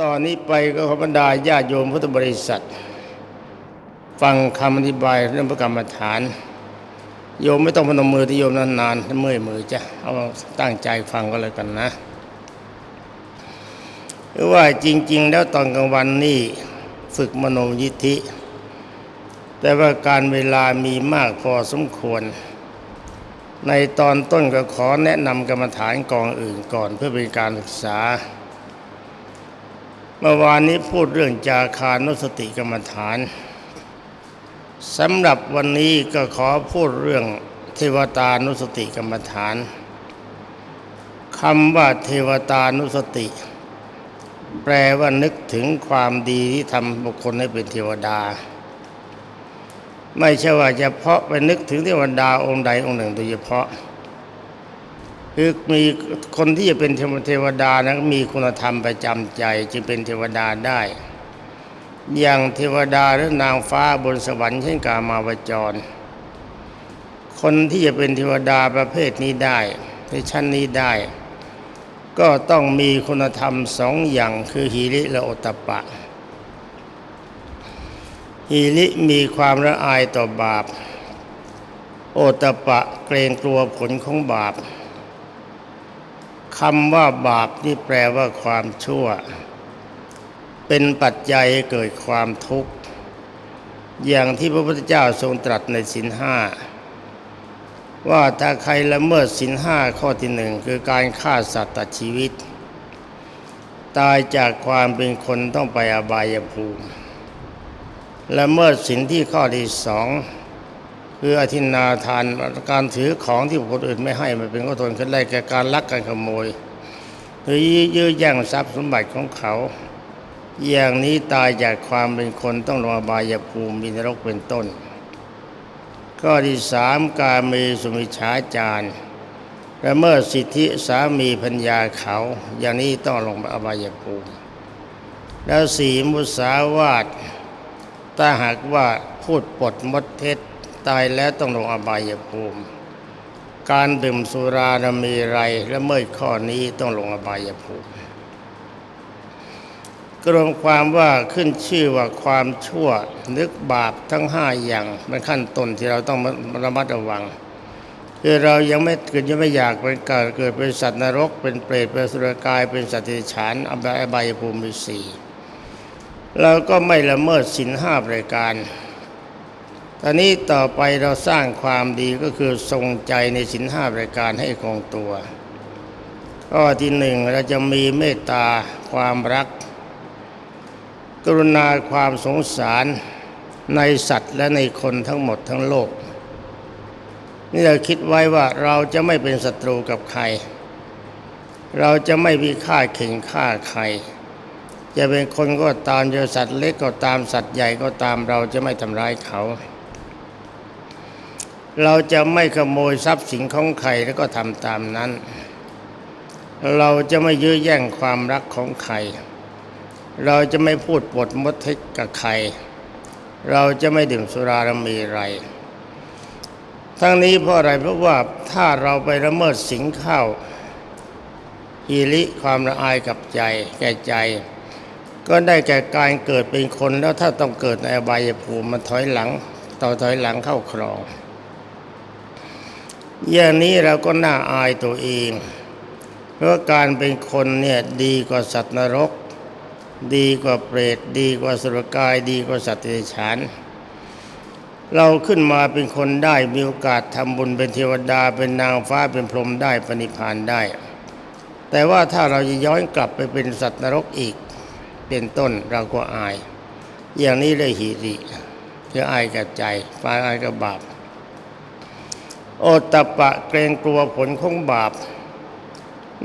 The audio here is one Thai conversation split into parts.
ตอนนี้ไปก็ขอบรรดาญาติโยมพุทธบริษัท ฟังคำอธิบายเรื่องพระกรรมฐาน โยมไม่ต้องพนมมือที่โยมนานๆถ้าเมื่อยมือจะเอาตั้งใจฟังก็แล้วกันนะหรือว่าจริง ๆ แล้วตอนกลางวันนี่ฝึกมโนยิทธิ แต่ว่าการเวลามีมากพอสมควร ในตอนต้นก็ขอแนะนำกรรมฐานกองอื่นก่อนเพื่อเป็นการศึกษา เมื่อวานนี้พูดเรื่องจาคานุสติกรรมฐานสำหรับวันนี้ก็ขอพูดเรื่องเทวตานุสติกรรมฐานคำว่าเทวตานุสติ แปลว่านึกถึงความดีที่ทำบุคคลให้เป็นเทวดา ไม่ใช่ว่าเฉพาะไปนึกถึงเทวดาองค์ใดองค์หนึ่งโดยเฉพาะ คือมีคนที่จะเป็นเทวดานะมีคุณธรรมประจำใจ จึงเป็นเทวดาได้ อย่างเทวดาหรือนางฟ้าบนสวรรค์เช่นกามาวจร คนที่จะเป็นเทวดาประเภทนี้ได้ ในชั้นนี้ได้ ก็ต้องมีคุณธรรมสองอย่างคือหีริและโอตปะฮีริมีความละอายต่อบาป โอตปะเกรงกลัวผลของบาป คำว่าบาปนี่แปลว่าความชั่ว เป็นปัจจัยให้เกิดความทุกข์ อย่างที่พระพุทธเจ้าทรงตรัสในสินห้าว่าถ้าใครละเมิดสินห้าข้อที่หนึ่งคือการฆ่าสัตว์ตัดชีวิต ตายจากความเป็นคนต้องไปอบายภูมิละเมิดสินที่ข้อที่สอง คืออธินาทานการถือของที่คนอื่นไม่ให้มันเป็นข้อทนขึ้นได้แก่การลักการขโมย หรือยื้อแย่งทรัพย์สมบัติของเขา อย่างนี้ตายจากความเป็นคนต้องลงอบายภูมิมีนรกเป็นต้น ข้อที่สามการมีสุมิชาจารละเมิดสิทธิสามีพัญญาเขา อย่างนี้ต้องลงอบายภูมิ แล้วสี่มุสาวาทถ้าหากว่าพูดปดมดเท็จ ตายแล้วต้องลงอบายภูมิ การดื่มสุรานะมีไรและเมื่อข้อนี้ต้องลงอบายภูมิกรวมความว่าขึ้นชื่อว่าความชั่วนึกบาปทั้งห้าอย่างเป็นขั้นต้นที่เราต้องระมัดระวัง คือเรายังไม่เกิดยังไม่อยากเป็นเกิดเกิดเป็นสัตว์นรก เป็นเปรตเป็นสุรกายเป็นสัตว์ที่ฉานอบายภูมิสี่เราก็ไม่ละเมิดสินห้าประการ ตอนนี้ต่อไปเราสร้างความดีก็คือทรงใจในสินห้าประการให้คงตัวข้อที่หนึ่งเราจะมีเมตตาความรัก กรุณาความสงสารในสัตว์และในคนทั้งหมดทั้งโลก นี่เราคิดไว้ว่าเราจะไม่เป็นศัตรูกับใคร เราจะไม่พิฆาเข่งฆ่าใคร จะเป็นคนก็ตามจะสัตว์เล็กก็ตามสัตว์ใหญ่ก็ตามเราจะไม่ทำร้ายเขา เราจะไม่ขโมยทรัพย์สินของใครแล้วก็ทำตามนั้น เราจะไม่ยื้อแย่งความรักของใคร เราจะไม่พูดปดมดเท็จกับใคร เราจะไม่ดื่มสุราละมีไร ทั้งนี้เพราะอะไรเพราะว่าถ้าเราไปละเมิดสิงเข้าฮีริความละอายกับใจแก่ใจ ก็ได้แก่การเกิดเป็นคนแล้วถ้าต้องเกิดในอบายภูมิมันถอยหลัง ต่อถอยหลังเข้าครอง อย่างนี้เราก็น่าอายตัวเอง เพราะการเป็นคนเนี่ยดีกว่าสัตว์นรก ดีกว่าเปรตดีกว่าสุรกายดีกว่าสัตว์เดรัจฉานเราขึ้นมาเป็นคนได้มีโอกาสทำบุญเป็นเทวดาเป็นนางฟ้าเป็นพรหมได้ปณิพานได้ แต่ว่าถ้าเราจะย้อนกลับไปเป็นสัตว์นรกอีก เป็นต้นเราก็อาย อย่างนี้เลยหิริคืออายกับใจฟ้าอายกับบาป โอตะปะเกรงกลัวผลของบาป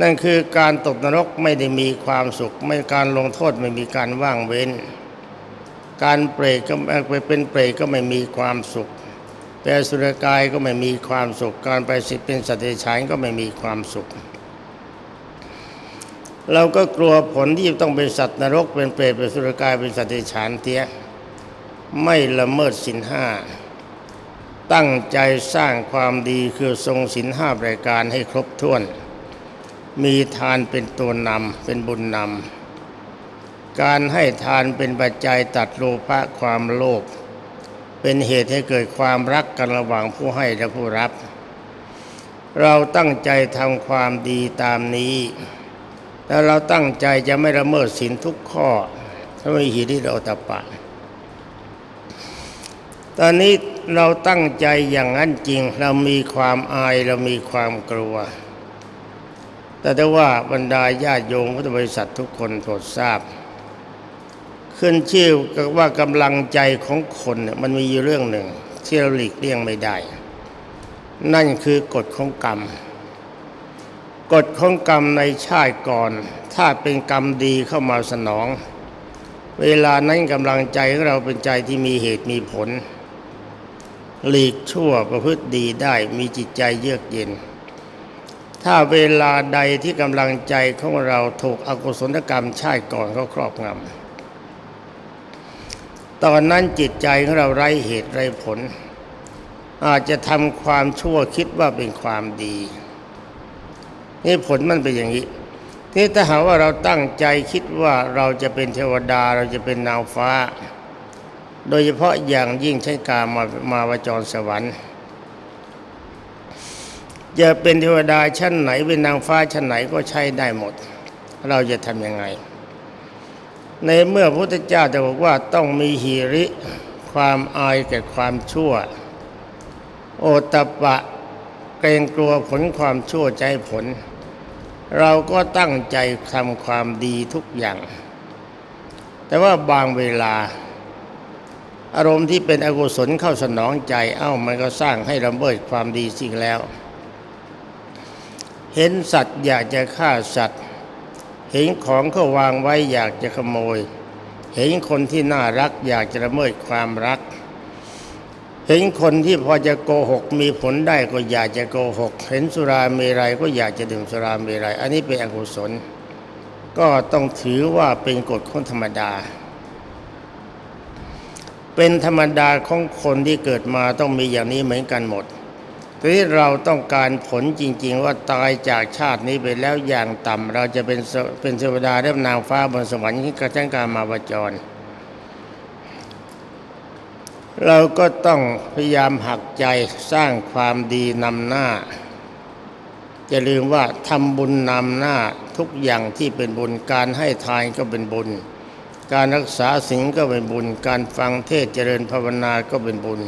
นั่นคือการตกนรกไม่ได้มีความสุข ไม่การลงโทษไม่มีการว่างเว้น การเปรตก็ไปเป็นเปรตก็ไม่มีความสุขแต่สุรกายก็ไม่มีความสุข การไปสิเป็นสัตว์เดรัจฉานก็ไม่มีความสุข เราก็กลัวผลที่ต้องเป็นสัตว์นรกเป็นเปรตเป็นสุรกายเป็นสัตว์เดรัจฉานเตี้ยไม่ละเมิดสินห้า ตั้งใจสร้างความดีคือทรงสินห้ารายการให้ครบถ้วน มีทานเป็นตัวนำเป็นบุญนำการให้ทานเป็นปัจจัยตัดโลภะความโลภเป็นเหตุให้เกิดความรักกันระหว่างผู้ให้และผู้รับ เราตั้งใจทำความดีตามนี้แล้วเราตั้งใจจะไม่ละเมิดศีลทุกข้อถ้าไม่หิริโอตปปะ ตอนนี้เราตั้งใจอย่างนั้นจริง เรามีความอายเรามีความกลัว แต่ถ้าว่าบรรดาญาติโยมพุทธบริษัททุกคนโปรดทราบ ขึ้นชื่อว่ากำลังใจของคนเนี่ยมันมีอยู่เรื่องหนึ่ง ที่เราหลีกเลี่ยงไม่ได้ นั่นคือกฎของกรรมกฎของกรรมในชาติก่อน ถ้าเป็นกรรมดีเข้ามาสนอง เวลานั้นกำลังใจของเราเป็นใจที่มีเหตุมีผล หลีกชั่วประพฤติดีได้มีจิตใจเยือกเย็น ถ้าเวลาใดที่กำลังใจของเราถูกอกุศลกรรมชาติก่อนเขาครอบงำตอนนั้นจิตใจของเราไร้เหตุไร้ผล อาจจะทำความชั่วคิดว่าเป็นความดี นี่ผลมันเป็นอย่างนี้ที่ถ้าหากว่าเราตั้งใจคิดว่าเราจะเป็นเทวดาเราจะเป็นนางฟ้า โดยเฉพาะอย่างยิ่งใช้กามามาวจรสวรรค์จะเป็นเทวดาชั้นไหนเป็นนางฟ้าชั้นไหนก็ใช้ได้หมด เราจะทำยังไง ในเมื่อพระพุทธเจ้าจะบอกว่าต้องมีหิริ ความอายแก่ความชั่ว โอตปะเกรงกลัวผลความชั่วใจผล เราก็ตั้งใจทำความดีทุกอย่าง แต่ว่าบางเวลา อารมณ์ที่เป็นอกุศลเข้าสนองใจเอ้ามันก็สร้างให้ลำเบิดความดีสิ่งแล้ว เห็นสัตว์อยากจะฆ่าสัตว์ เห็นของเขาวางไว้อยากจะขโมย เห็นคนที่น่ารักอยากจะละเมิดความรัก เห็นคนที่พอจะโกหกมีผลได้ก็อยากจะโกหก เห็นสุราเมรัยก็อยากจะดื่มสุราเมรัยอันนี้เป็นอกุศล ก็ต้องถือว่าเป็นกฎของธรรมดา เป็นธรรมดาของคนที่เกิดมาต้องมีอย่างนี้เหมือนกันหมดทีนี้เราต้องการผลจริง ๆ ว่าตายจากชาตินี้ไปแล้วอย่างต่ำเราจะเป็นเป็นเทวดาได้นางฟ้าบนสวรรค์ที่กระทั่งการมาประจร เราก็ต้องพยายามหักใจสร้างความดีนำหน้าจะลืมว่าทำบุญนำหน้าทุกอย่างที่เป็นบุญการให้ทานก็เป็นบุญ การรักษาศีลก็เป็นบุญ การฟังเทศเจริญภาวนาก็เป็นบุญ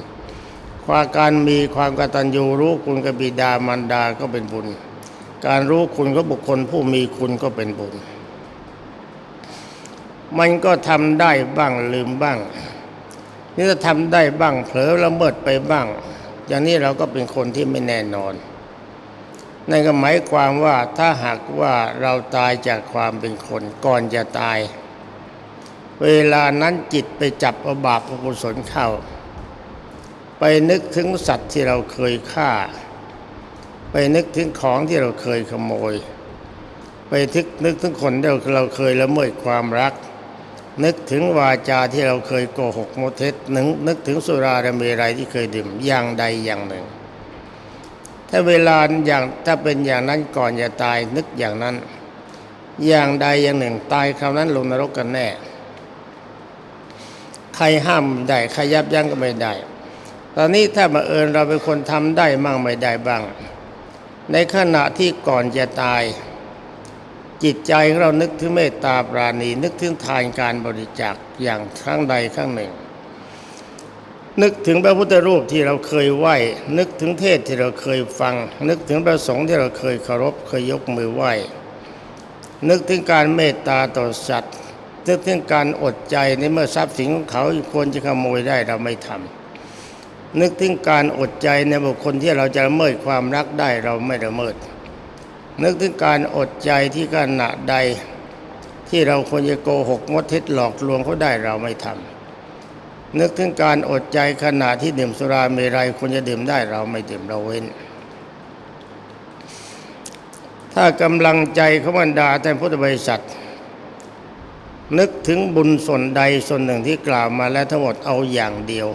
ความการมีความกตัญญูรู้คุณกบิดามารดาก็เป็นบุญ การรู้คุณของบุคคลผู้มีคุณก็เป็นบุญ มันก็ทำได้บ้างลืมบ้าง นี่ถ้าทำได้บ้างเผลอละเมิดไปบ้าง อย่างนี้เราก็เป็นคนที่ไม่แน่นอนนั่นก็หมายความว่าถ้าหากว่าเราตายจากความเป็นคนก่อนจะตาย เวลานั้นจิตไปจับอบาปอกุศลเข้า ไปนึกถึงสัตว์ที่เราเคยฆ่า ไปนึกถึงของที่เราเคยขโมย ไปทึกนึกถึงคนที่เราเคยละเมิดความรัก นึกถึงวาจาที่เราเคยโกหกโมเทสนึกนึกถึงสุราและเมรัยที่เคยดื่มอย่างใดอย่างหนึ่ง ถ้าเวลาอย่างถ้าเป็นอย่างนั้นก่อนจะตายนึกอย่างนั้น อย่างใดอย่างหนึ่งตายคราวนั้นลงนรกกันแน่ ใครห้ามไม่ได้ใครยับยั้งก็ไม่ได้ ตอนนี้ถ้ามาเอิญเราเป็นคนทำได้มั่งไม่ได้บ้าง ในขณะที่ก่อนจะตาย จิตใจของเรานึกถึงเมตตาปราณี นึกถึงทานการบริจาคอย่างครั้งใดครั้งหนึ่ง นึกถึงพระพุทธรูปที่เราเคยไหว้ นึกถึงเทศที่เราเคยฟัง นึกถึงพระสงฆ์ที่เราเคยเคารพเคยยกมือไหว้นึกถึงการเมตตาต่อสัตว์ นึกถึงการอดใจในเมื่อทรัพย์สินของเขาควรจะขโมยได้เราไม่ทำนึกถึงการอดใจในบุคคลที่เราจะละเมิดความรักได้เราไม่ละเมิด นึกถึงการอดใจที่ขณะใดที่เราควรจะโกหกมดเท็จหลอกลวงเขาได้เราไม่ทำนึกถึงการอดใจขณะที่ดื่มสุราเมรัยควรจะดื่มได้เราไม่ดื่มเราเว้น ถ้ากำลังใจของบรรดาแท่านพุทธบริษัท นึกถึงบุญส่วนใดส่วนหนึ่งที่กล่าวมาแล้วทั้งหมดเอาอย่างเดียว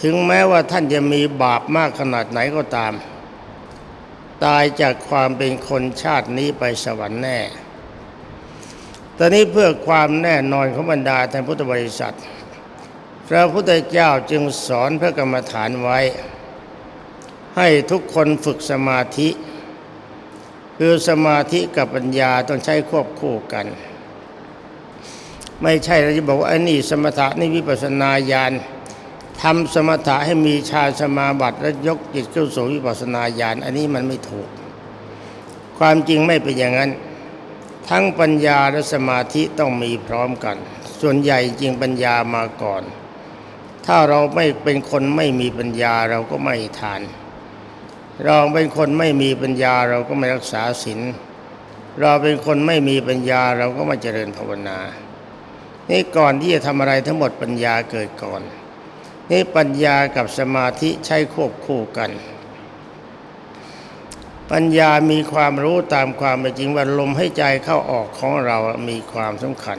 ถึงแม้ว่าท่านจะมีบาปมากขนาดไหนก็ตาม ตายจากความเป็นคนชาตินี้ไปสวรรค์แน่ ตอนนี้เพื่อความแน่นอนของบรรดาท่านพุทธบริษัท พระพุทธเจ้าจึงสอนพระกรรมฐานไว้ ให้ทุกคนฝึกสมาธิ คือสมาธิกับปัญญาต้องใช้ควบคู่กัน ไม่ใช่เราจะบอกว่าอันนี้สมถะนี่วิปัสนาญาณทำสมถะให้มีฌานสมาบัติและยกจิตเข้าสู่วิปัสนาญาณอันนี้มันไม่ถูก ความจริงไม่เป็นอย่างนั้น ทั้งปัญญาและสมาธิต้องมีพร้อมกัน ส่วนใหญ่จริงปัญญามาก่อน ถ้าเราไม่เป็นคนไม่มีปัญญาเราก็ไม่ทาน เราเป็นคนไม่มีปัญญาเราก็ไม่รักษาศีลเราเป็นคนไม่มีปัญญาเราก็ไม่เจริญภาวนา นี่ก่อนที่จะทำอะไรทั้งหมดปัญญาเกิดก่อน นี่ปัญญากับสมาธิใช้ควบคู่กัน ปัญญามีความรู้ตามความเป็นจริงว่าลมให้ใจเข้าออกของเรามีความสำคัญ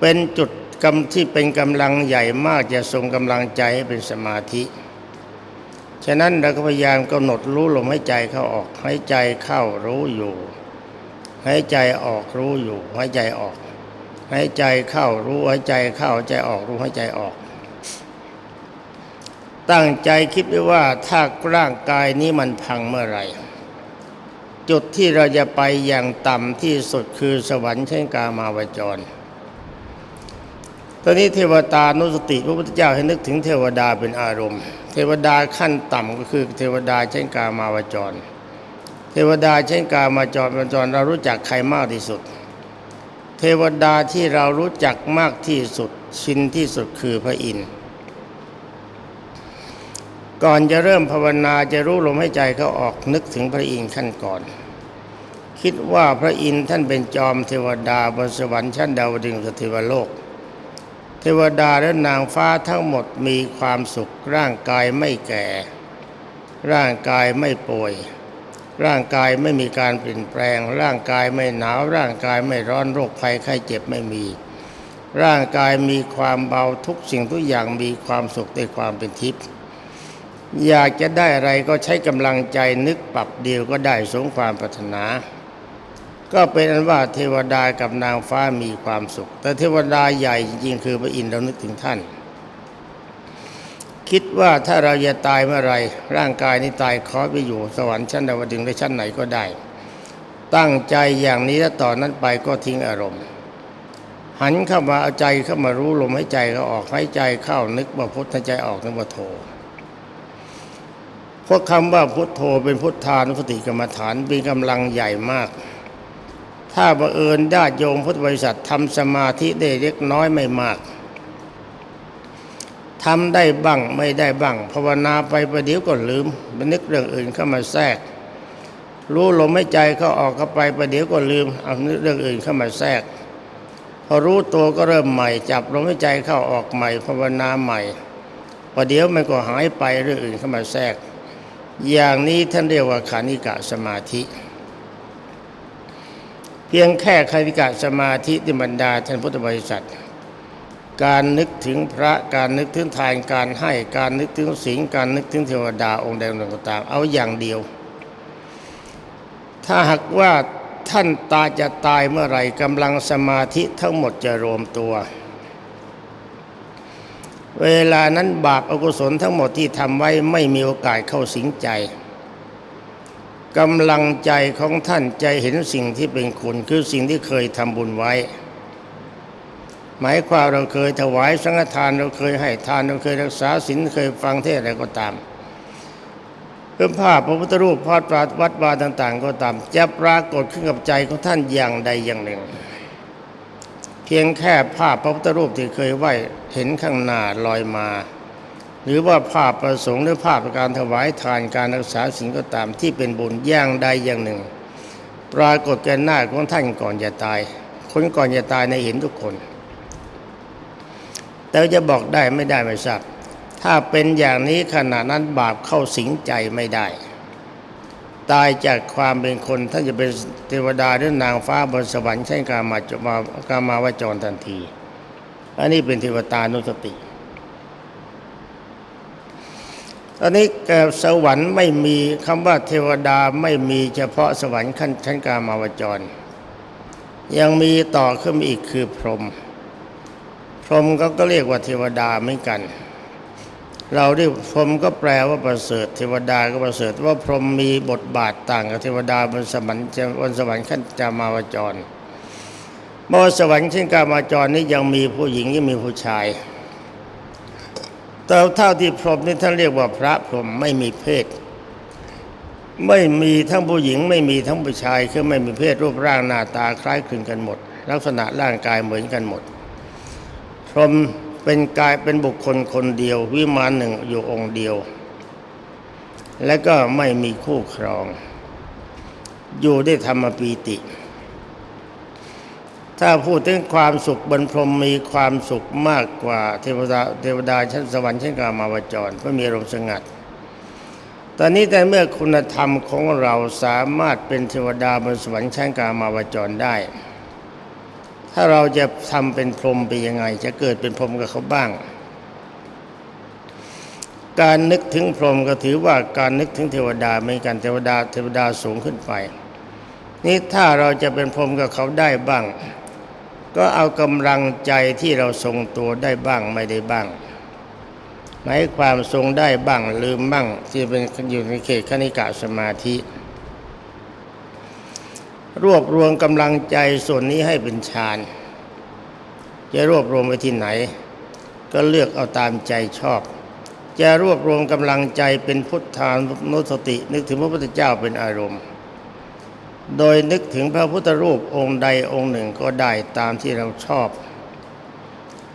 เป็นจุดกำที่เป็นกำลังใหญ่มากจะทรงกำลังใจให้เป็นสมาธิ ฉะนั้นเราก็พยายามกำหนดรู้ลมให้ใจเข้าออกให้ใจเข้ารู้อยู่ให้ใจออกรู้อยู่ให้ใจออก ให้ใจเข้ารู้ให้ใจเข้าใจออกรู้ให้ใจออก ตั้งใจคิดไว้ว่าถ้าร่างกายนี้มันพังเมื่อไหร่ จุดที่เราจะไปอย่างต่ำที่สุดคือสวรรค์เช่นกามาวจร ตอนนี้เทวตานุสติพระพุทธเจ้าให้นึกถึงเทวดาเป็นอารมณ์ เทวดาขั้นต่ำก็คือเทวดาเช่นกามาวจร เทวดาเช่นกามาจรมาจรเรารู้จักใครมากที่สุด เทวดาที่เรารู้จักมากที่สุดชินที่สุดคือพระอินทร์ก่อนจะเริ่มภาวนาจะรู้ลมให้ใจเขาออกนึกถึงพระอินทร์ขั้นก่อน คิดว่าพระอินทร์ท่านเป็นจอมเทวดาบนสวรรค์ชั้นดาวดึงสเทวโลก เทวดาและนางฟ้าทั้งหมดมีความสุขร่างกายไม่แก่ ร่างกายไม่ป่วย ร่างกายไม่มีการเปลี่ยนแปลง ร่างกายไม่หนาว ร่างกายไม่ร้อนโรคภัยไข้เจ็บไม่มี ร่างกายมีความเบาทุกสิ่งทุกอย่างมีความสุขในความเป็นทิพย์อยากจะได้อะไรก็ใช้กำลังใจนึกปรับเดียวก็ได้สมความปรารถนา ก็เป็นอันว่าเทวดากับนางฟ้ามีความสุข แต่เทวดาใหญ่จริงๆ คือพระอินทร์เรานึกถึงท่าน คิดว่าถ้าเราจะตายเมื่อไรร่างกายนี้ตายขอไปอยู่สวรรค์ชั้นดาวดึงส์หรือชั้นไหนก็ได้ ตั้งใจอย่างนี้แล้วต่อนนั้นไปก็ทิ้งอารมณ์ หันเข้ามาเอาใจเข้ามารู้ลมให้ใจเขาออกให้ใจเข้านึกว่าพุทธใจออกนึกว่าโทเพราะคำว่าพุทโธเป็นพุทธานุสติกรรมฐานมีกำลังใหญ่มาก ถ้าบังเอิญญาติโยมพุทธบริษัททำสมาธิได้เล็กน้อยไม่มาก ทำได้บ้างไม่ได้บ้างภาวนาไปประเดี๋ยวก็ลืมไปนึกเรื่องอื่นเข้ามาแทรก รู้ลมให้ใจเข้าออกเข้าไปประเดี๋ยวก็ลืมเอานึกเรื่องอื่นเข้ามาแทรก พอรู้ตัวก็เริ่มใหม่ จับลมให้ใจเข้าออกใหม่ภาวนาใหม่ประเดี๋ยวมันก็หายไปเรื่องอื่นเข้ามาแทรก อย่างนี้ท่านเรียกว่าขานิกะสมาธิ เพียงแค่คานิกะสมาธิที่บรรดาท่านพุทธบริษัท การนึกถึงพระการนึกถึงทานการให้การนึกถึงศีลการนึกถึงเทวดาองค์ใดองค์หนึ่งก็ตามเอาอย่างเดียว ถ้าหากว่าท่านตาจะตายเมื่อไหร่กำลังสมาธิทั้งหมดจะรวมตัว เวลานั้นบาปอากุศลทั้งหมดที่ทำไว้ไม่มีโอกาสเข้าสิงใจกำลังใจของท่านใจเห็นสิ่งที่เป็นคุณคือสิ่งที่เคยทำบุญไว้ หมายความเราเคยถวายสังฆทานเราเคยให้ทานเราเคยรักษาศีลเคยฟังเทศอะไรก็ตามเพื่อภาพพระพุทธรูปพอดปราวัดวาต่าง ๆ ก็ตาม จะปรากฏขึ้นกับใจของท่านอย่างใดอย่างหนึ่ง เพียงแค่ภาพพระพุทธรูปที่เคยไหวเห็นข้างหน้าลอยมา หรือว่าภาพประสงค์หรือภาพการถวายทานการรักษาสิ่งก็ตามที่เป็นบุญอย่างใดอย่างหนึ่ง ปรากฏแก่หน้าของท่านก่อนจะตาย คนก่อนจะตายในเห็นทุกคน แต่จะบอกได้ไม่ได้ไม่ทราบถ้าเป็นอย่างนี้ขณะนั้นบาปเข้าสิงใจไม่ได้ ตายจากความเป็นคนท่านจะเป็นเทวดาหรือนางฟ้าบนสวรรค์ใช่กามาจมากามาวจรทันที อันนี้เป็นเทวตานุสติตอนนี้กสวรรค์ไม่มีคำว่าเทวดาไม่มีเฉพาะสวรรค์ขั้นชั้นกามาวจร ยังมีต่อขึ้นอีกคือพรหม พรหมก็ก็เรียกว่าเทวดาเหมือนกัน เราเรียกพรหมก็แปลว่าประเสริฐ เทวดาก็ประเสริฐว่าพรหมมีบทบาทต่างกับเทวดาบนสวรรค์บนสวรรค์ขั้นจามาวจรบนสวรรค์ชั้นกามาวจรนี้ยังมีผู้หญิงยังมีผู้ชาย แต่เท่าที่พรหมนี่ท่านเรียกว่าพระพรหมไม่มีเพศ ไม่มีทั้งผู้หญิงไม่มีทั้งผู้ชายคือไม่มีเพศรูปร่างหน้าตาคล้ายคลึงกันหมด ลักษณะร่างกายเหมือนกันหมด รหมเป็นกายเป็นบุคคลคนเดียว วิมานหนึ่งอยู่องค์เดียว และก็ไม่มีคู่ครอง อยู่ได้ธรรมปีติ ถ้าพูดถึงความสุขบนพรหมมีความสุขมากกว่าเทวดาเทวดาชั้นสวรรค์ชั้นกามาวจรเพราะมีอารมณ์สงัดตอนนี้แต่เมื่อคุณธรรมของเราสามารถเป็นเทวดาบนสวรรค์ชั้นกามาวจรได้ ถ้าเราจะทำเป็นพรหมไปยังไง จะเกิดเป็นพรหมกับเขาบ้าง การนึกถึงพรหมก็ถือว่าการนึกถึงเทวดาเหมือนกันเทวดาเทวดาสูงขึ้นไป นี่ถ้าเราจะเป็นพรหมกับเขาได้บ้าง ก็เอากำลังใจที่เราทรงตัวได้บ้างไม่ได้บ้างหมายความทรงได้บ้างลืมบ้างที่เป็นอยู่ในเขตคณิกะสมาธิ รวบรวมกำลังใจส่วนนี้ให้เป็นฌานจะรวบรวมไปที่ไหน ก็เลือกเอาตามใจชอบ จะรวบรวมกำลังใจเป็นพุทธานุสติ นึกถึงพระพุทธเจ้าเป็นอารมณ์ โดยนึกถึงพระพุทธรูปองค์ใดองค์หนึ่งก็ได้ตามที่เราชอบ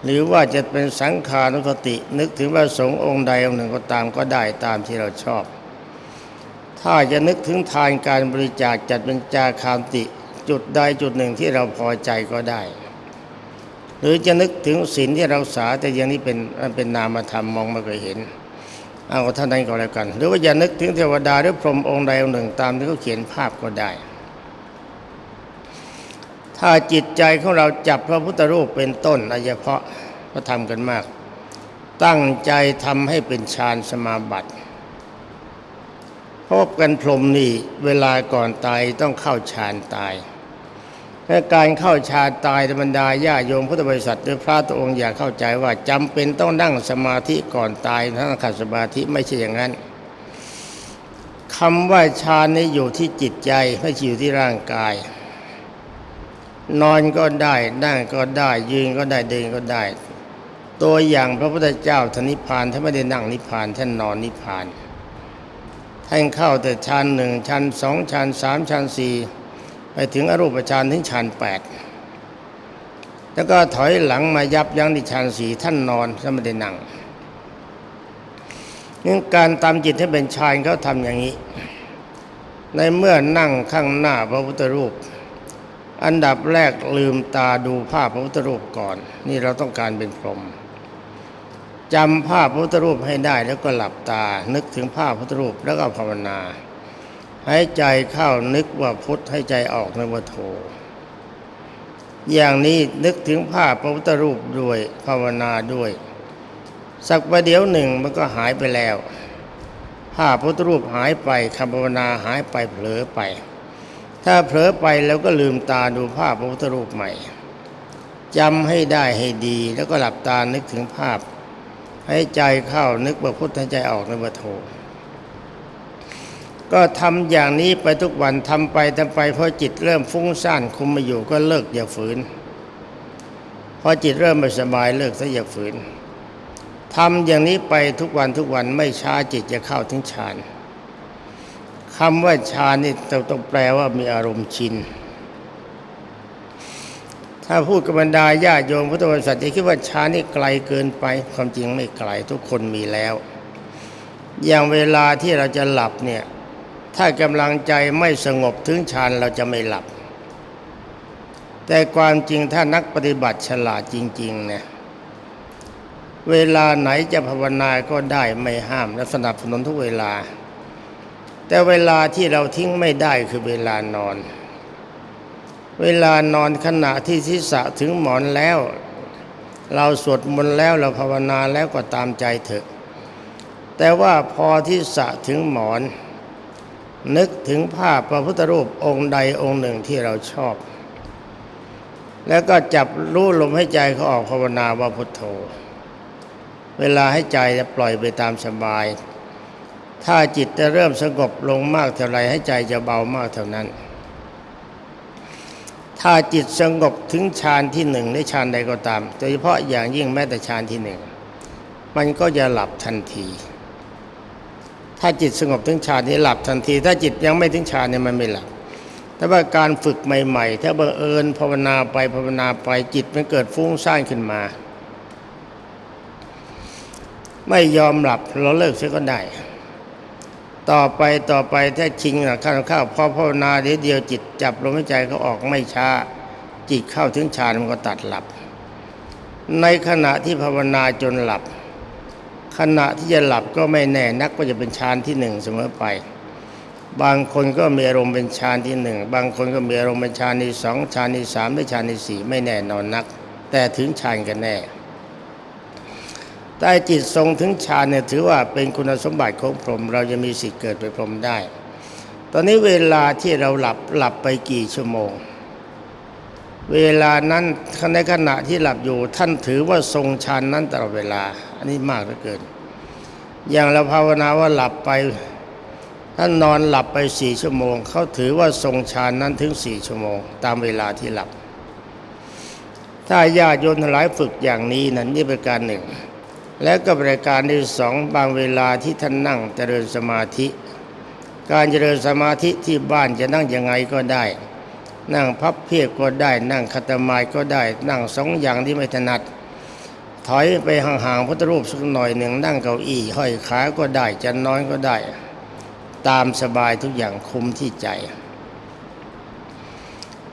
หรือว่าจะเป็นสังขานุสติ นึกถึงพระสงฆ์องค์ใดองค์หนึ่งก็ตามก็ได้ตามที่เราชอบ ถ้าจะนึกถึงทานการบริจาคจัดเป็นจาคามติ จุดใดจุดหนึ่งที่เราพอใจก็ได้ หรือจะนึกถึงศีลที่เราสาแต่อย่างนี้เป็นเป็นนามธรรมมองไม่เคยเห็น เอาเท่านั้นก็แล้วกัน หรือว่าอย่านึกถึงเทวดาหรือพรหมองค์ใดองค์หนึ่งตามที่เขาเขียนภาพก็ได้ ถ้าจิตใจของเราจับพระพุทธรูปเป็นต้นโดยเฉพาะก็ทำกันมาก ตั้งใจทำให้เป็นฌานสมาบัติ พบกันพรมนี่เวลาก่อนตายต้องเข้าฌานตายและการเข้าฌานตายธรรมดาญาโยมพุทธบริษัทหรือพระตัวองค์อย่าเข้าใจว่าจำเป็นต้องนั่งสมาธิก่อนตายทั้งขัดสมาธิไม่ใช่อย่างนั้นคำว่าฌานนี้อยู่ที่จิตใจไม่ใช่อยู่ที่ร่างกาย นอนก็ได้นั่งก็ได้ ยืนก็ได้เดินก็ได้ ตัวอย่างพระพุทธเจ้าท่านนิพพานท่านไม่ได้นั่งนิพพานท่านนอนนิพพาน ท่านเข้าแต่ชั้นหนึ่งชั้นสองชั้นสามชั้นสี่ไปถึงอรูปฌานถึงชั้นแปดแล้วก็ถอยหลังมายับยั้งที่ชั้นสี่ท่านนอนท่านไม่ได้นั่งนี่การตามจิตให้เป็นฌานเขาทำอย่างนี้ ในเมื่อนั่งข้างหน้าพระพุทธรูป อันดับแรกลืมตาดูภาพพระพุทธรูปก่อน นี่เราต้องการเป็นพรหม จำภาพพระพุทธรูปให้ได้แล้วก็หลับตา นึกถึงภาพพระพุทธรูปแล้วก็ภาวนาหายใจเข้านึกว่าพุทธให้ใจออกนึกว่าโท อย่างนี้นึกถึงภาพพระพุทธรูปด้วยภาวนาด้วย สักประเดี๋ยวหนึ่งมันก็หายไปแล้ว ภาพพระพุทธรูปหายไปคำภาวนาหายไปเผลอไป ถ้าเผลอไปแล้วก็ลืมตาดูภาพพระพุทธรูปใหม่จำให้ได้ให้ดีแล้วก็หลับตานึกถึงภาพ ให้ใจเข้านึกว่าพุทธใจออกนึกว่าโทก็ทำอย่างนี้ไปทุกวันทำไปทำไปพอจิตเริ่มฟุ้งซ่านคุมม่อยู่ก็เลิกอย่าฝืน พอจิตเริ่มไม่สบายเลิกซะอย่าฝืนทำอย่างนี้ไปทุกวันทุกวันไม่ช้าจิตจะเข้าถึงฌานคำว่าฌานนี่ต้องแปลว่ามีอารมณ์ชิน ถ้าพูดกับบรรดาญาโยมพุทธบริษัทจะคิดว่าฌานี่ไกลเกินไป ความจริงไม่ไกลทุกคนมีแล้ว อย่างเวลาที่เราจะหลับเนี่ย ถ้ากำลังใจไม่สงบถึงฌานเราจะไม่หลับ แต่ความจริงถ้านักปฏิบัติฉลาดจริงๆเนี่ยเวลาไหนจะภาวนาก็ได้ไม่ห้ามและสนับสนุนทุกเวลา แต่เวลาที่เราทิ้งไม่ได้คือเวลานอน เวลานอนขณะที่ศีรษะถึงหมอนแล้ว เราสวดมนต์แล้วเราภาวนาแล้วก็ตามใจเถอะ แต่ว่าพอที่สะถึงหมอน นึกถึงภาพพระพุทธรูปองค์ใดองค์หนึ่งที่เราชอบ แล้วก็จับรู้ลมให้ใจเขาออกภาวนาว่าพุทโธ เวลาให้ใจจะปล่อยไปตามสบาย ถ้าจิตจะเริ่มสงบลงมากเท่าไรให้ใจจะเบามากเท่านั้น ถ้าจิตสงบถึงฌานที่หนึ่งหรือฌานใดก็ตาม โดยเฉพาะอย่างยิ่งแม้แต่ฌานที่หนึ่งมันก็จะหลับทันที ถ้าจิตสงบถึงฌานนี้หลับทันที ถ้าจิตยังไม่ถึงฌานเนี่ยมันไม่หลับ แต่ว่าการฝึกใหม่ๆ ถ้าบังเอิญภาวนาไปภาวนาไปจิตมันเกิดฟุ้งซ่านขึ้นมา ไม่ยอมหลับเราเลิกเสียก็ได้ ต่อไปต่อไปถ้าชิงนะข้าวข้าวพอภาวนาเดียวเดียวจิตจับลมหายใจเขาออกไม่ช้า จิตเข้าถึงฌานมันก็ตัดหลับ ในขณะที่ภาวนาจนหลับ ขณะที่จะหลับก็ไม่แน่นักก็จะเป็นฌานที่หนึ่งเสมอไป บางคนก็มีอารมณ์เป็นฌานที่หนึ่งบางคนก็มีอารมณ์เป็นฌานที่สองฌานที่สามหรือฌานที่สี่ไม่แน่นอนนัก แต่ถึงฌานกันแน่ แต่จิตทรงถึงฌานเนี่ยถือว่าเป็นคุณสมบัติของพรหมเราจะมีสิทธิ์เกิดเป็นพรหมได้ ตอนนี้เวลาที่เราหลับหลับไปกี่ชั่วโมง เวลานั้นในขณะที่หลับอยู่ท่านถือว่าทรงฌานนั้นตลอดเวลา อันนี้มากเหลือเกิน อย่างเราภาวนาว่าหลับไปท่านนอนหลับไปสี่ชั่วโมง เขาถือว่าทรงฌานนั้นถึงสี่ชั่วโมง ตามเวลาที่หลับ ถ้าญาติโยมทั้งหลายฝึกอย่างนี้นั้นนี่เป็นการหนึ่ง และก็บริการที่สองบางเวลาที่ท่านนั่งเจริญสมาธิ การเจริญสมาธิที่บ้านจะนั่งยังไงก็ได้ นั่งพับเพียบก็ได้นั่งคัตมายก็ได้ นั่งสองอย่างที่ไม่ถนัด ถอยไปห่างๆพุทธรูปสักหน่อยหนึ่งนั่งเก้าอี้ห้อยขาก็ได้จะนอนก็ได้ ตามสบายทุกอย่างคุมที่ใจ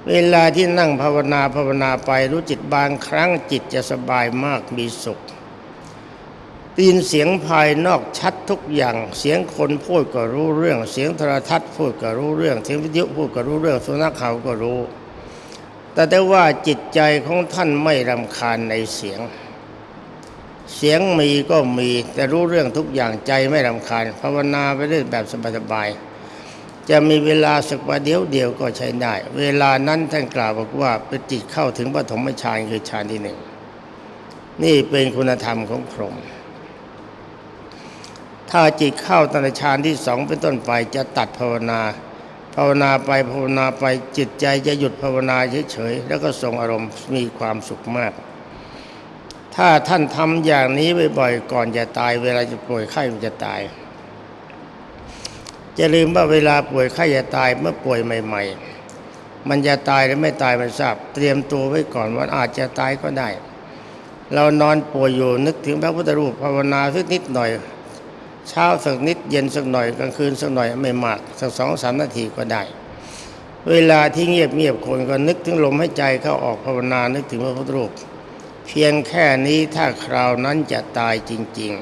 เวลาที่นั่งภาวนาภาวนาไปรู้จิตบางครั้งจิตจะสบายมากมีสุข ได้ยินเสียงภายนอกชัดทุกอย่าง เสียงคนพูดก็รู้เรื่อง เสียงโทรทัศน์พูดก็รู้เรื่อง เสียงวิทยุพูดก็รู้เรื่องสุนัขเขาก็รู้ แต่ได้ว่าจิตใจของท่านไม่รำคาญในเสียง เสียงมีก็มีแต่รู้เรื่องทุกอย่างใจไม่รำคาญภาวนาไปเรื่อยแบบสบายๆจะมีเวลาสักประเดี๋ยวเดียวก็ใช้ได้ เวลานั้นท่านกล่าวบอกว่าเป็นจิตเข้าถึงปฐมฌานคือฌานที่หนึ่งนี่เป็นคุณธรรมของพรหม ถ้าจิตเข้าตั้งแต่ฌานที่สองเป็นต้นไปจะตัดภาวนา ภาวนาไปภาวนาไปจิตใจจะหยุดภาวนาเฉยๆแล้วก็ทรงอารมณ์มีความสุขมาก ถ้าท่านทำอย่างนี้บ่อยๆก่อนจะตาย เวลาจะป่วยไข้มันจะตายจะลืมว่าเวลาป่วยไข้จะตายเมื่อป่วยใหม่ ๆ มันจะตายหรือไม่ตายไม่ทราบ เตรียมตัวไว้ก่อนว่าอาจจะตายก็ได้ เรานอนป่วยอยู่นึกถึงพระพุทธรูปภาวนาสักนิดหน่อย เช้าสักนิดเย็นสักหน่อยกลางคืนสักหน่อยไม่มากสักสองสามนาทีก็ได้ เวลาที่เงียบเงียบคนก็นึกถึงลมหายใจเข้าออกภาวนานึกถึงพระพุทธรูป เพียงแค่นี้ถ้าคราวนั้นจะตายจริง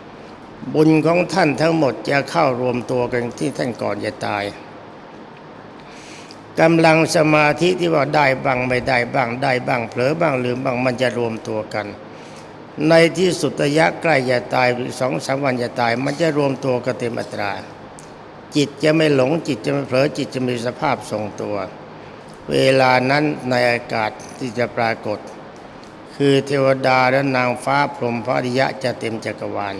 ๆ บุญของท่านทั้งหมดจะเข้ารวมตัวกันที่ท่านก่อนจะตายกำลังสมาธิที่ว่าได้บ้างไม่ได้บ้างได้บ้างเผลอบ้างลืมบ้างมันจะรวมตัวกัน ในที่สุดระยะใกล้จะตายสองสามวันจะตาย มันจะรวมตัวกันเต็มอัตรา จิตจะไม่หลงจิตจะไม่เผลอจิตจะมีสภาพทรงตัว เวลานั้นในอากาศที่จะปรากฏ คือเทวดาและนางฟ้าพรหมพระริยะจะเต็มจักรวาล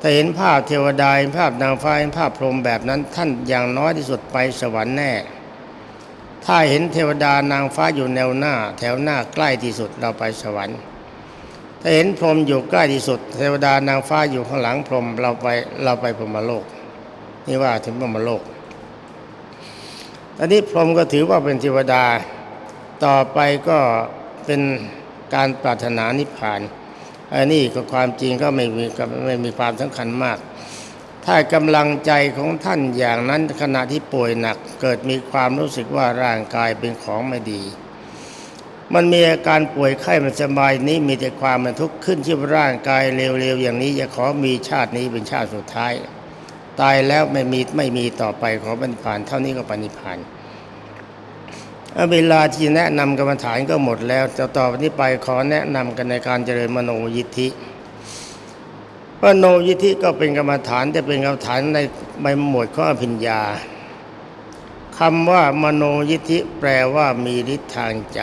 ถ้าเห็นภาพเทวดาเห็นภาพนางฟ้าเห็นภาพพรหมแบบนั้นท่านอย่างน้อยที่สุดไปสวรรค์แน่ ถ้าเห็นเทวดานางฟ้าอยู่แนวหน้า แถวหน้าใกล้ที่สุดเราไปสวรรค์ ถ้าเห็นพรหมอยู่ใกล้ที่สุด เทวดานางฟ้าอยู่ข้างหลังพรหมเราไปเราไปพรหมโลก นี่ว่าถึงพรหมโลกตอนนี้พรหมก็ถือว่าเป็นเทวดาต่อไปก็เป็นการปรารถนานิพพานอันนี้ก็ความจริงก็ไม่มีก็ไม่มีความสำคัญมาก ถ้ากำลังใจของท่านอย่างนั้นขณะที่ป่วยหนัก เกิดมีความรู้สึกว่าร่างกายเป็นของไม่ดี มันมีอาการป่วยไข้ไมันสบายนี้มีแต่ความมันทุกข์ขึ้นที่ร่างกายเร็วๆอย่างนี้จะขอมีชาตินี้เป็นชาติสุดท้าย ตายแล้วไม่มีไม่มีต่อไปขอปณิพานเท่านี้ก็ปณิพานเวลาที่แนะนำกรรมฐานก็หมดแล้วจะต่อไปนี้ไปขอแนะนำกันในการเจริญมโนยิทธิมโนยิทธิก็เป็นกรรมฐานแต่เป็นกรรมฐานในใบหมวดขออภิญญาคำว่ามโนยิทธิแปลว่ามีฤทธิ์ทางใจ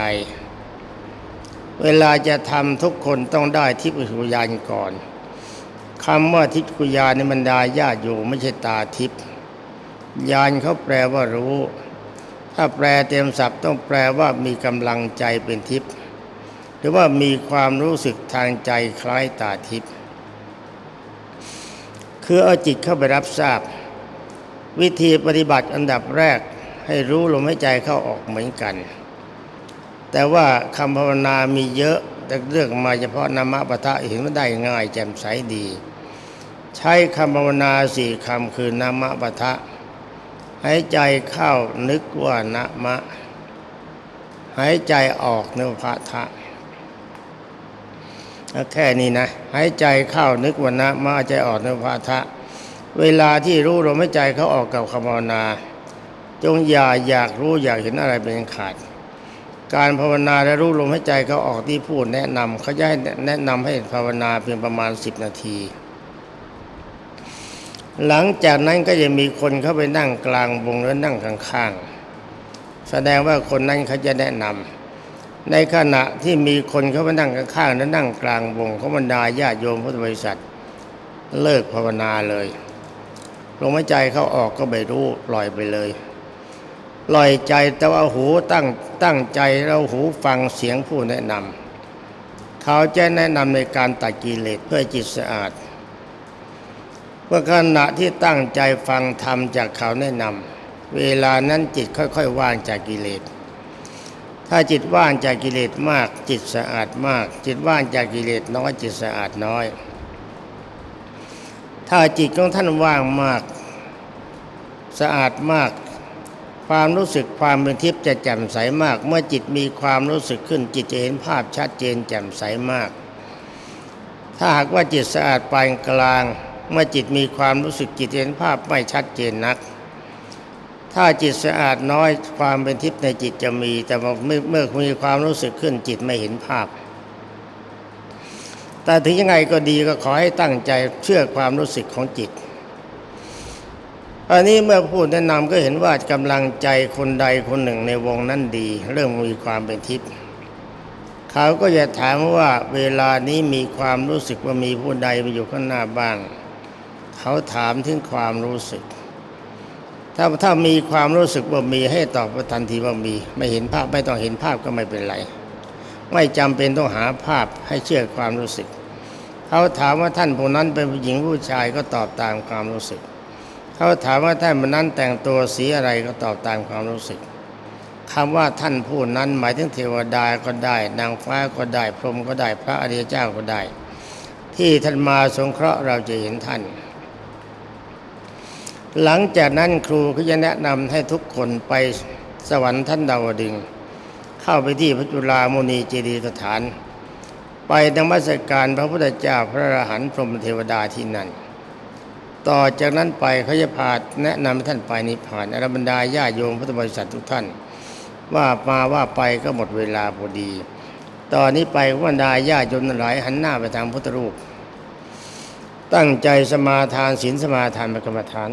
เวลาจะทำทุกคนต้องได้ทิพยญาณก่อนคำว่าทิพยญาณในบรรดาญาติโยมไม่ใช่ตาทิพย์ญาณเขาแปลว่ารู้ ถ้าแปลเต็มศัพท์ต้องแปลว่ามีกำลังใจเป็นทิพย์หรือว่ามีความรู้สึกทางใจคล้ายตาทิพย์คือเอาจิตเข้าไปรับทราบ วิธีปฏิบัติอันดับแรกให้รู้ลมหายใจเข้าออกเหมือนกัน แต่ว่าคำภาวนามีเยอะแต่เลือกมาเฉพาะนามะปะทะเห็นว่าได้ง่ายแจ่มใสดี ใช้คำภาวนาสี่คำคือนามะปะทะหายใจเข้านึกว่านะมะ หายใจออกนึกว่าพะทะแค่นี้นะหายใจเข้านึกว่านะมะหายใจออกนึกว่าพะทะ เวลาที่รู้ลมหายใจเขาออกกับคำภาวนา จงอย่าอยากรู้อยากเห็นอะไรเป็นขาด การภาวนาและรู้ลมหายใจเขาออกที่พูดแนะนำเขาจะให้แนะนำให้ภาวนาเพียงประมาณ 10 นาที หลังจากนั้นก็จะมีคนเข้าไปนั่งกลางวงแล้วนั่งข้างๆแสดงว่าคนนั้นเขาจะแนะนำในขณะที่มีคนเข้าไปนั่งข้างๆและนั่งกลางวงเขาบรรดาญาติโยมพุทธบริษัท เลิกภาวนาเลยลมหายใจเขาออกก็ไม่รู้ปล่อยไปเลย ล่อยใจแต่ว่าหูตั้งตั้งใจเราหูฟังเสียงผู้แนะนำเขาจะแนะนำในการตัดกิเลสเพื่อจิตสะอาดเมื่อขณะที่ตั้งใจฟังธรรมจากเขาแนะนำเวลานั้นจิตค่อยๆว่างจากกิเลส ถ้าจิตว่างจากกิเลสมากจิตสะอาดมาก จิตว่างจากกิเลสน้อยจิตสะอาดน้อย ถ้าจิตของท่านว่างมาก สะอาดมาก ความรู้สึกความเป็นทิพย์จะแจ่มใสมาก เมื่อจิตมีความรู้สึกขึ้นจิตจะเห็นภาพชัดเจนแจ่มใสมาก ถ้าหากว่าจิตสะอาดปานกลาง เมื่อจิตมีความรู้สึกจิตเห็นภาพไม่ชัดเจนนัก ถ้าจิตสะอาดน้อยความเป็นทิพย์ในจิตจะมี แต่เมื่อมีความรู้สึกขึ้นจิตไม่เห็นภาพ แต่ถึงยังไงก็ดีก็ขอให้ตั้งใจเชื่อความรู้สึกของจิต อันนี้เมื่อพูดแนะนำก็เห็นว่ากำลังใจคนใดคนหนึ่งในวงนั้นดี เริ่มมีความเป็นทิพย์เขาก็จะถามว่าเวลานี้มีความรู้สึกว่ามีผู้ใดมาอยู่ข้างหน้าบ้าง เขาถามถึงความรู้สึก ถ้าถ้ามีความรู้สึกว่ามีให้ตอบทันทีว่ามี ไม่เห็นภาพไม่ต้องเห็นภาพก็ไม่เป็นไรไม่จำเป็นต้องหาภาพให้เชื่อความรู้สึก เขาถามว่าท่านผู้นั้นเป็นผู้หญิงผู้ชายก็ตอบตามความรู้สึก เขาถามว่าท่านผู้นั้นแต่งตัวสีอะไรก็ตอบตามความรู้สึกคำว่าท่านผู้นั้นหมายถึงเทวดาก็ได้ นางฟ้าก็ได้พรหมก็ได้พระอริยเจ้าก็ได้ ที่ท่านมาสงเคราะห์เราจะเห็นท่าน หลังจากนั้นครูก็จะแนะนำให้ทุกคนไปสวรรค์ท่านดาวดึง เข้าไปที่พระจุลามุนีเจดีย์สถาน ไปนมัสการพระพุทธเจ้าพระอรหันต์พรหมเทวดาที่นั่น ต่อจากนั้นไปเขาจะพาแนะนำให้ท่านไปนิพพานอรบรรดาญาโยมพุทธบริษัททุกท่าน ว่ามาว่าไปก็หมดเวลาพอดี ตอนนี้ไปบรรดาญาโยมหลายหันหน้าไปทางพุทธรูป ตั้งใจสมาทานศีลสมาทานเป็นกรรมฐาน